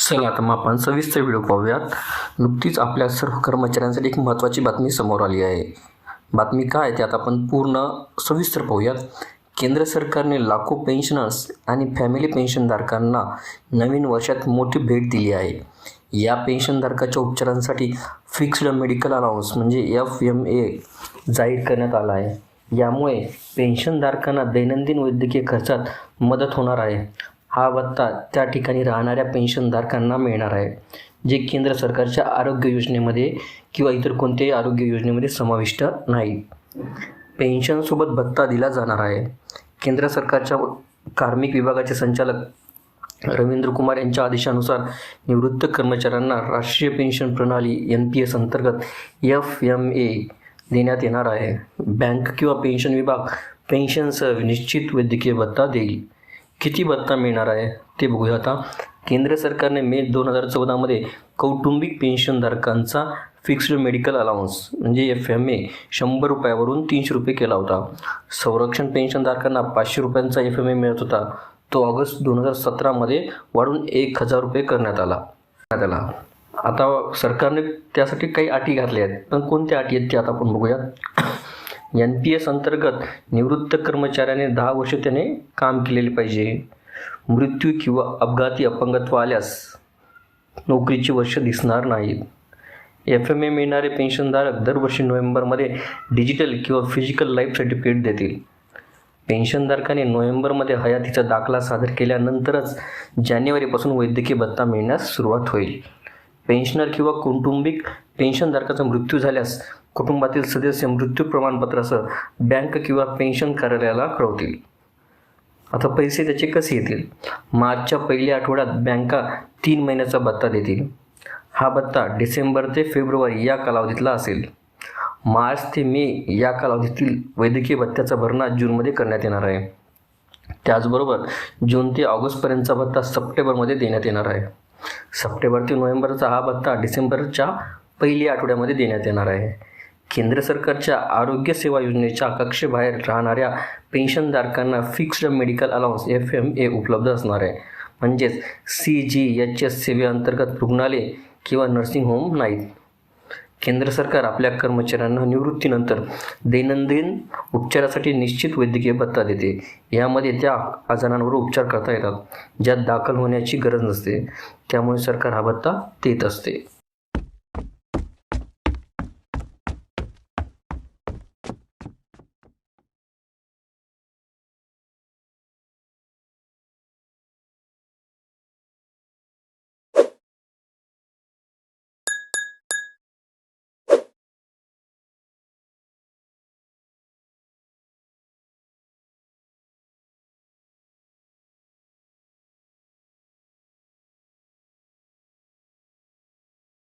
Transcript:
चला तर मग आपण सविस्तर व्हिडिओ पाहूयात. नुकतीच आपल्या सर्व कर्मचाऱ्यांसाठी एक महत्त्वाची बातमी समोर आली आहे. बातमी काय त्यात आपण पूर्ण सविस्तर पाहूयात. केंद्र सरकारने लाखो पेन्शनर्स आणि फॅमिली पेन्शनधारकांना नवीन वर्षात मोठी भेट दिली आहे. या पेन्शनधारकाच्या उपचारांसाठी फिक्स्ड मेडिकल अलाउन्स म्हणजे एफ एम ए जाहीर करण्यात आला आहे. यामुळे पेन्शनधारकांना दैनंदिन वैद्यकीय खर्चात मदत होणार आहे. हा भत्ता त्या ठिकाणी राहणाऱ्या पेन्शनधारकांना मिळणार आहे जे केंद्र सरकारच्या आरोग्य योजनेमध्ये किंवा इतर कोणत्याही आरोग्य योजनेमध्ये समाविष्ट नाही. पेन्शनसोबत भत्ता दिला जाणार आहे. केंद्र सरकारच्या कार्मिक विभागाचे संचालक रवींद्र कुमार यांच्या आदेशानुसार निवृत्त कर्मचाऱ्यांना राष्ट्रीय पेन्शन प्रणाली एन पी एस अंतर्गत एफ एम ए देण्यात येणार आहे. बँक किंवा पेन्शन विभाग पेन्शनसह निश्चित वैद्यकीय भत्ता देईल. किती भत्ता मिळणार आहे ते बघूया आता. केंद्र सरकारने मे दोन हजार चौदामध्ये कौटुंबिक पेन्शनधारकांचा फिक्स्ड मेडिकल अलाउन्स म्हणजे एफ एम ए शंभर रुपयावरून तीनशे रुपये केला होता. संरक्षण पेन्शनधारकांना पाचशे रुपयांचा एफ एम ए मिळत होता. तो ऑगस्ट दोन हजार सतरामध्ये वाढून एक हजार रुपये करण्यात आला. करण्यात आला. आता सरकारने त्यासाठी काही अटी घातल्या आहेत पण कोणत्या अटी आहेत ते आता आपण बघूयात. एन पी एस अंतर्गत निवृत्त कर्मचाऱ्याने दहा वर्ष त्याने काम केलेले पाहिजे. मृत्यू किंवा अपघाती अपंगत्व आल्यास नोकरीची वर्ष दिसणार नाहीत एफ एम ए मिळणारे पेन्शनधारक दरवर्षी नोव्हेंबरमध्ये डिजिटल किंवा फिजिकल लाईफ सर्टिफिकेट देतील. पेन्शनधारकाने नोव्हेंबरमध्ये हयातीचा दाखला सादर केल्यानंतरच जानेवारीपासून वैद्यकीय भत्ता मिळण्यास सुरुवात होईल. पेन्शनर किंवा कौटुंबिक पेन्शनधारकाचा मृत्यू झाल्यास कुटुंबातील सदस्य मृत्यू प्रमाणपत्रासह बँक किंवा पेन्शन कार्यालयाला कळवतील. आता पैसे त्याचे कसे येतील? मार्चच्या पहिल्या आठवड्यात बँका तीन महिन्याचा भत्ता देतील. हा भत्ता डिसेंबर ते फेब्रुवारी या कालावधीतला असेल. मार्च ते मे या कालावधीतील वैद्यकीय भत्त्याचा भरणा जूनमध्ये करण्यात येणार आहे. त्याचबरोबर जून ते ऑगस्टपर्यंतचा भत्ता सप्टेंबरमध्ये देण्यात येणार आहे. सप्टेंबर ते नोव्हेंबरचा हा भत्ता डिसेंबरच्या पहिल्या आठवड्यामध्ये देण्यात येणार आहे. केंद्र सरकारच्या आरोग्य सेवा योजनेच्या कक्षेबाहेर राहणाऱ्या पेन्शनधारकांना fixed medical allowance F M A उपलब्ध असणार आहे. म्हणजेच सी जी एच एस सेवेअंतर्गत रुग्णालय किंवा नर्सिंग होम नाहीत. केंद्र सरकार आपल्या कर्मचाऱ्यांना निवृत्तीनंतर दैनंदिन उपचारासाठी निश्चित वैद्यकीय भत्ता देते. यामध्ये त्या आजारांवर उपचार करता येतात ज्यात दाखल होण्याची गरज नसते. त्यामुळे सरकार हा भत्ता देत असते.